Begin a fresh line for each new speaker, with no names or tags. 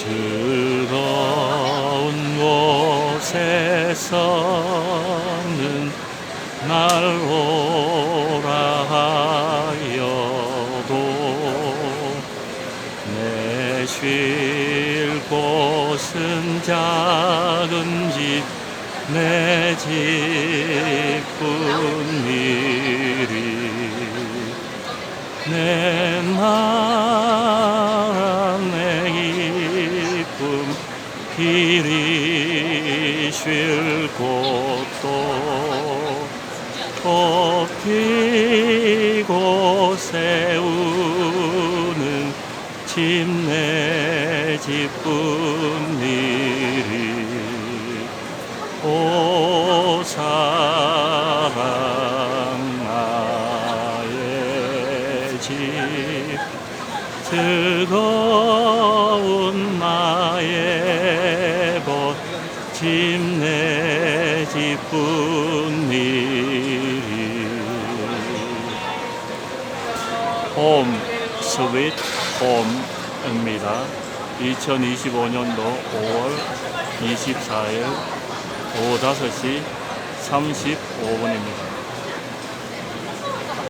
즐거운 곳에 서는 날 오라 하여도 내 쉴 곳은 작은 집 내 집뿐이리. 내 나라 길이 쉴 곳도 꽃 피고 세우는 집내 집뿐이리 오 사랑 나의 집 즐거운 나의 집내 집뿐이리 홈 스윗 홈입니다. 2025년도 5월 24일 오후 5시 35분입니다